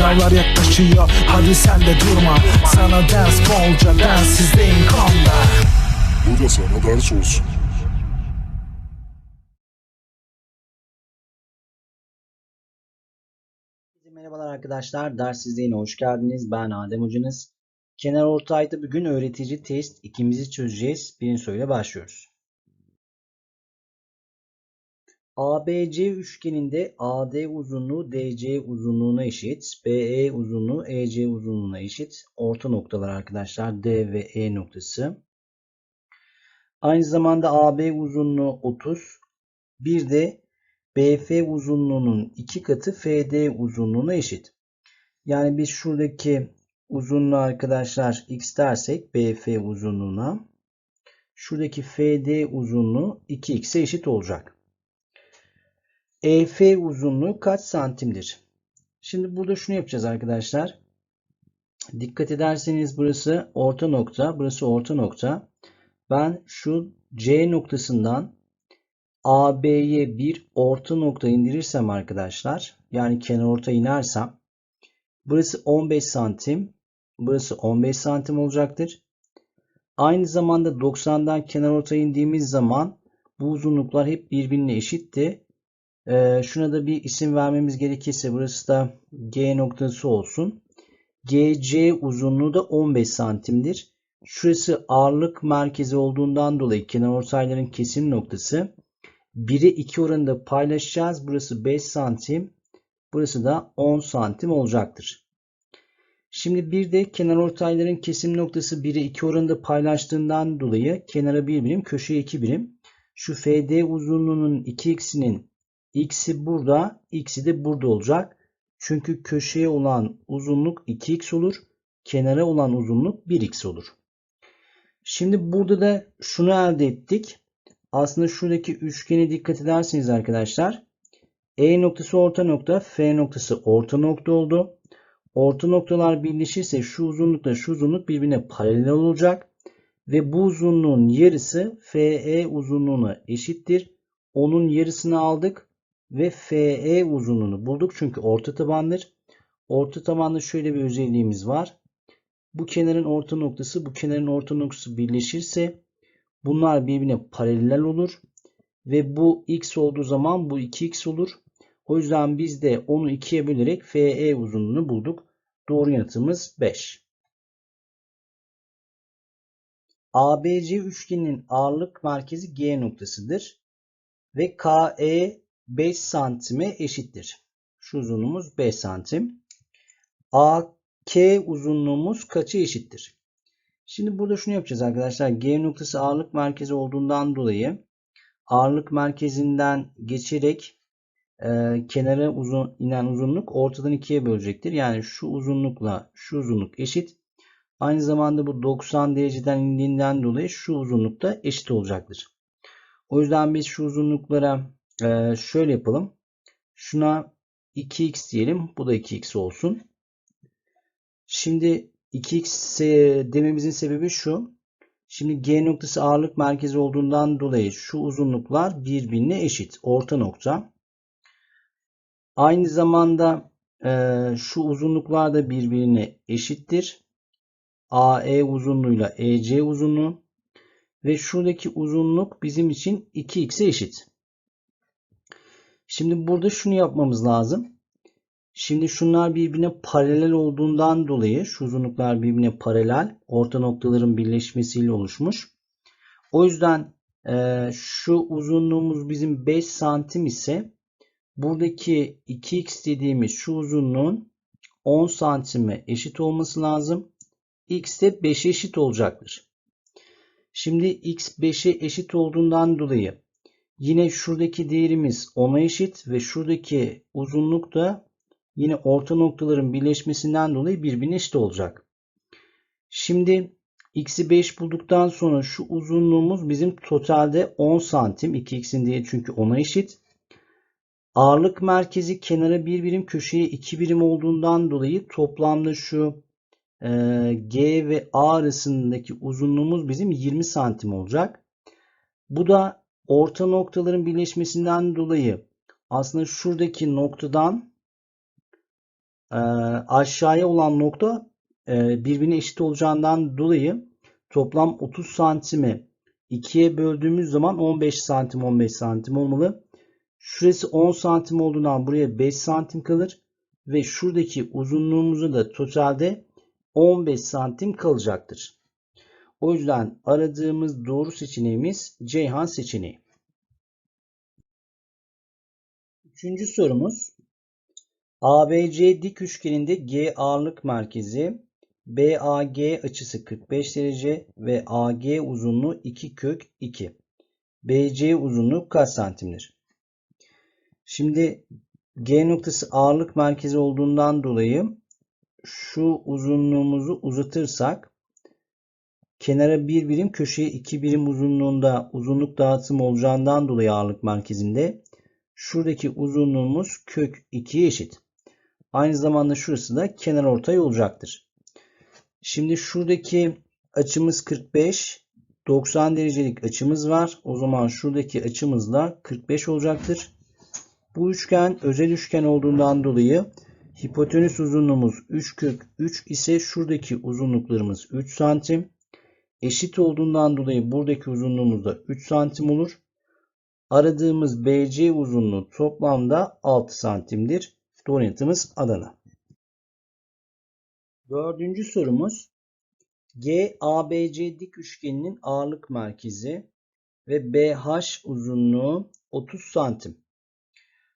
Sınavlar yaklaşıyor hadi sen de durma Sana ders bolca densizliğin konda Bu da sana ders olsun. Merhabalar arkadaşlar. Derssizliğine hoş geldiniz. Ben Adem Hocanız. Kenar ortayda bugün öğretici test ikimizi çözeceğiz. Birinci soruyla başlıyoruz. ABC üçgeninde AD uzunluğu DC uzunluğuna eşit. BE uzunluğu EC uzunluğuna eşit. Orta noktalar arkadaşlar D ve E noktası. Aynı zamanda AB uzunluğu 30. Bir de BF uzunluğunun iki katı FD uzunluğuna eşit. Yani biz şuradaki uzunluğu arkadaşlar x dersek BF uzunluğuna şuradaki FD uzunluğu 2x'e eşit olacak. EF uzunluğu kaç santimdir? Şimdi burada şunu yapacağız arkadaşlar. Dikkat ederseniz burası orta nokta, burası orta nokta. Ben şu C noktasından AB'ye bir orta nokta indirirsem arkadaşlar yani kenar orta inersem burası 15 santim burası 15 santim olacaktır. Aynı zamanda 90'dan kenar orta indiğimiz zaman bu uzunluklar hep birbirine eşitti. Ee, şuna da bir isim vermemiz gerekirse burası da G noktası olsun. GC uzunluğu da 15 santimdir. Şurası ağırlık merkezi olduğundan dolayı kenarortayların kesim noktası. 1'e 2 oranında paylaşacağız. Burası 5 santim. Burası da 10 santim olacaktır. Şimdi bir de kenarortayların kesim noktası 1'e 2 oranında paylaştığından dolayı kenara 1 birim, köşeye 2 birim. Şu FD uzunluğunun 2x'inin x'i burada, x'i de burada olacak. Çünkü köşeye olan uzunluk 2x olur. Kenara olan uzunluk 1x olur. Şimdi burada da şunu elde ettik. Aslında şuradaki üçgene dikkat ederseniz arkadaşlar. E noktası orta nokta, F noktası orta nokta oldu. Orta noktalar birleşirse şu uzunlukla şu uzunluk birbirine paralel olacak. Ve bu uzunluğun yarısı FE uzunluğuna eşittir. Onun yarısını aldık ve FE uzunluğunu bulduk. Çünkü orta tabandır. Orta tabanda şöyle bir özelliğimiz var. Bu kenarın orta noktası bu kenarın orta noktası birleşirse bunlar birbirine paralel olur. Ve bu x olduğu zaman bu 2x olur. O yüzden biz de onu 2'ye bölerek FE uzunluğunu bulduk. Doğru yanıtımız 5. ABC üçgeninin ağırlık merkezi G noktasıdır. Ve KE 5 santime eşittir. Şu uzunluğumuz 5 santim. AK uzunluğumuz kaça eşittir? Şimdi burada şunu yapacağız arkadaşlar. G noktası ağırlık merkezi olduğundan dolayı ağırlık merkezinden geçerek e, kenara uzun, inen uzunluk ortadan ikiye bölecektir. Yani şu uzunlukla şu uzunluk eşit. Aynı zamanda bu 90 dereceden indiğinden dolayı şu uzunluk da eşit olacaktır. O yüzden biz şu uzunluklara e, şöyle yapalım. Şuna 2x diyelim. Bu da 2x olsun. Şimdi 2x dememizin sebebi şu. Şimdi G noktası ağırlık merkezi olduğundan dolayı şu uzunluklar birbirine eşit. Orta nokta. Aynı zamanda e, şu uzunluklar da birbirine eşittir. AE uzunluğuyla EC uzunluğu. Ve şuradaki uzunluk bizim için 2x'e eşit. Şimdi burada şunu yapmamız lazım. Şimdi şunlar birbirine paralel olduğundan dolayı şu uzunluklar birbirine paralel orta noktaların birleşmesiyle oluşmuş. O yüzden e, şu uzunluğumuz bizim 5 santim ise buradaki 2x dediğimiz şu uzunluğun 10 santime eşit olması lazım. x de 5'e eşit olacaktır. Şimdi x 5'e eşit olduğundan dolayı yine şuradaki değerimiz 10'a eşit ve şuradaki uzunluk da yine orta noktaların birleşmesinden dolayı birbirine eşit olacak. Şimdi x'i 5 bulduktan sonra şu uzunluğumuz bizim totalde 10 santim. 2x'in değeri çünkü 10'a eşit. Ağırlık merkezi kenara bir birim köşeye 2 birim olduğundan dolayı toplamda şu e, G ve A arasındaki uzunluğumuz bizim 20 santim olacak. Bu da orta noktaların birleşmesinden dolayı aslında şuradaki noktadan e, aşağıya olan nokta e, birbirine eşit olacağından dolayı toplam 30 santimi 2'ye böldüğümüz zaman 15 santim 15 santim olmalı. Şurası 10 santim olduğundan buraya 5 santim kalır. Ve şuradaki uzunluğumuzu da totalde 15 santim kalacaktır. O yüzden aradığımız doğru seçeneğimiz Ceyhan seçeneği. Üçüncü sorumuz. ABC dik üçgeninde G ağırlık merkezi, BAG açısı 45 derece ve AG uzunluğu 2 kök 2. BC uzunluğu kaç santimdir? Şimdi G noktası ağırlık merkezi olduğundan dolayı şu uzunluğumuzu uzatırsak kenara bir birim köşeye iki birim uzunluğunda uzunluk dağıtımı olacağından dolayı ağırlık merkezinde şuradaki uzunluğumuz kök 2'ye eşit. Aynı zamanda şurası da kenar ortay olacaktır. Şimdi şuradaki açımız 45, 90 derecelik açımız var. O zaman şuradaki açımız da 45 olacaktır. Bu üçgen özel üçgen olduğundan dolayı hipotenüs uzunluğumuz 3 kök 3 ise şuradaki uzunluklarımız 3 santim. Eşit olduğundan dolayı buradaki uzunluğumuz da 3 santim olur. Aradığımız BC uzunluğu toplamda 6 santimdir. Doğru yanıtımız Adana. Dördüncü sorumuz. GABC dik üçgeninin ağırlık merkezi ve BH uzunluğu 30 santim.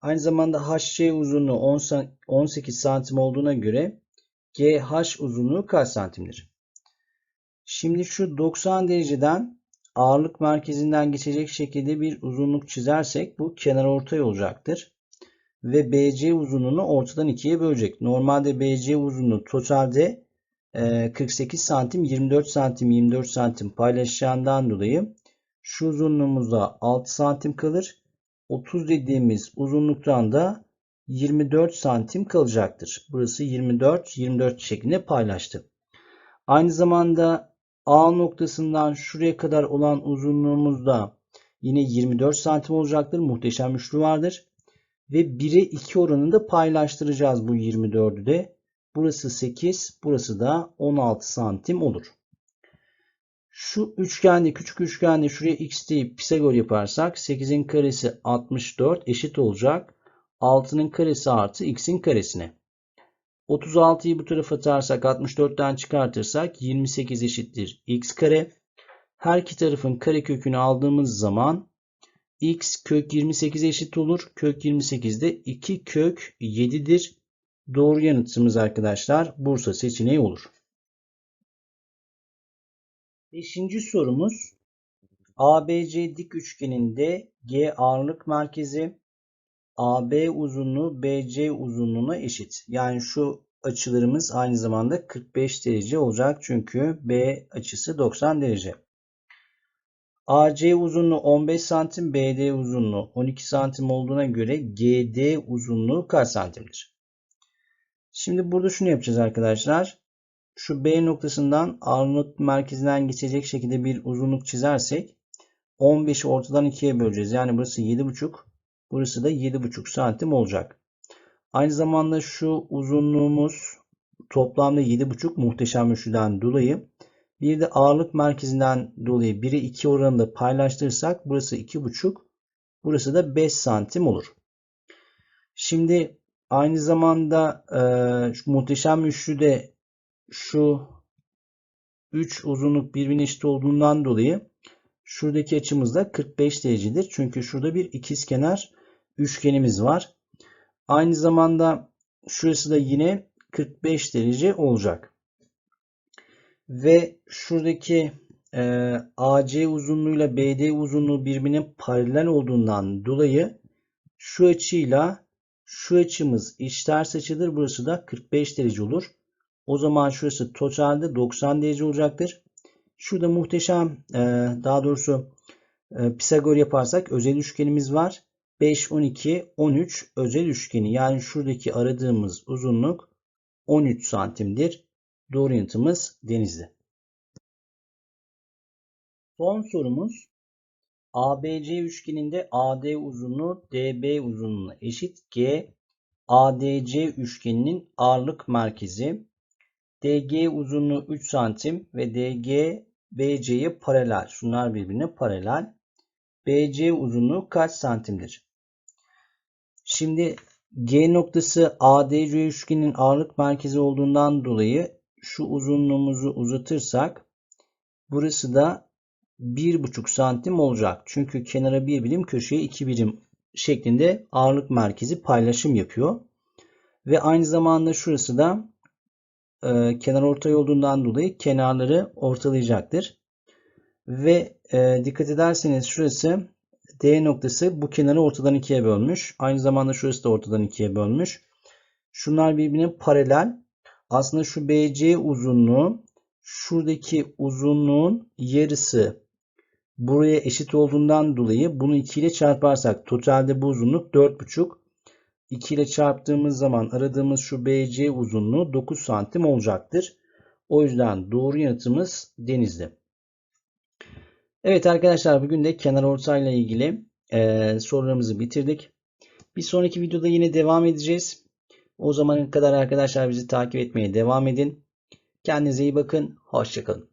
Aynı zamanda HC uzunluğu 10 18 santim olduğuna göre GH uzunluğu kaç santimdir? Şimdi şu 90 dereceden ağırlık merkezinden geçecek şekilde bir uzunluk çizersek bu kenar ortay olacaktır. Ve BC uzunluğunu ortadan ikiye bölecek. Normalde BC uzunluğu totalde 48 santim 24 santim 24 santim paylaşacağından dolayı şu uzunluğumuzda 6 santim kalır. 30 dediğimiz uzunluktan da 24 santim kalacaktır. Burası 24 24 şeklinde paylaştı. Aynı zamanda A noktasından şuraya kadar olan uzunluğumuz da yine 24 santim olacaktır. Muhteşem üçlü vardır. Ve 1'e 2 oranında paylaştıracağız bu 24'ü de. Burası 8, burası da 16 santim olur. Şu üçgende, küçük üçgende şuraya x deyip Pisagor yaparsak 8'in karesi 64 eşit olacak. 6'nın karesi artı x'in karesine. 36'yı bu tarafa atarsak 64'ten çıkartırsak 28 eşittir x kare. Her iki tarafın kare kökünü aldığımız zaman x kök 28 eşit olur. Kök 28 de 2 kök 7'dir. Doğru yanıtımız arkadaşlar Bursa seçeneği olur. Beşinci sorumuz ABC dik üçgeninde G ağırlık merkezi AB uzunluğu BC uzunluğuna eşit. Yani şu açılarımız aynı zamanda 45 derece olacak. Çünkü B açısı 90 derece. AC uzunluğu 15 santim, BD uzunluğu 12 santim olduğuna göre GD uzunluğu kaç santimdir? Şimdi burada şunu yapacağız arkadaşlar. Şu B noktasından ağırlık merkezinden geçecek şekilde bir uzunluk çizersek 15'i ortadan ikiye böleceğiz. Yani burası 7,5 burası da 7,5 santim olacak. Aynı zamanda şu uzunluğumuz toplamda 7,5 muhteşem üçlüden dolayı bir de ağırlık merkezinden dolayı 1'e 2 oranında paylaştırırsak burası 2,5 burası da 5 santim olur. Şimdi aynı zamanda e, şu muhteşem üçlüde şu 3 uzunluk birbirine eşit olduğundan dolayı şuradaki açımız da 45 derecedir. Çünkü şurada bir ikizkenar üçgenimiz var. Aynı zamanda şurası da yine 45 derece olacak. Ve şuradaki e, AC uzunluğuyla BD uzunluğu birbirine paralel olduğundan dolayı şu açıyla şu açımız eşiters açıdır. Burası da 45 derece olur. O zaman şurası totalde 90 derece olacaktır. Şurada muhteşem e, daha doğrusu e, Pisagor yaparsak özel üçgenimiz var. 5, 12, 13 özel üçgeni. Yani şuradaki aradığımız uzunluk 13 santimdir. Doğru yanıtımız Denizli. Son sorumuz. ABC üçgeninde AD uzunluğu DB uzunluğuna eşit. G ADC üçgeninin ağırlık merkezi. DG uzunluğu 3 santim ve DG BC'ye paralel. Şunlar birbirine paralel. BC uzunluğu kaç santimdir? Şimdi G noktası ADC üçgenin ağırlık merkezi olduğundan dolayı şu uzunluğumuzu uzatırsak burası da 1,5 santim olacak. Çünkü kenara 1 birim köşeye 2 birim şeklinde ağırlık merkezi paylaşım yapıyor. Ve aynı zamanda şurası da e, kenar ortay olduğundan dolayı kenarları ortalayacaktır. Ve e, dikkat ederseniz şurası D noktası bu kenarı ortadan ikiye bölmüş. Aynı zamanda şurası da ortadan ikiye bölmüş. Şunlar birbirine paralel. Aslında şu BC uzunluğu şuradaki uzunluğun yarısı buraya eşit olduğundan dolayı bunu 2 ile çarparsak totalde bu uzunluk 4,5. 2 ile çarptığımız zaman aradığımız şu BC uzunluğu 9 santim olacaktır. O yüzden doğru yanıtımız denizli. Evet arkadaşlar bugün de kenar ortayla ilgili e, sorularımızı bitirdik. Bir sonraki videoda yine devam edeceğiz. O zamana kadar arkadaşlar bizi takip etmeye devam edin. Kendinize iyi bakın. Hoşçakalın.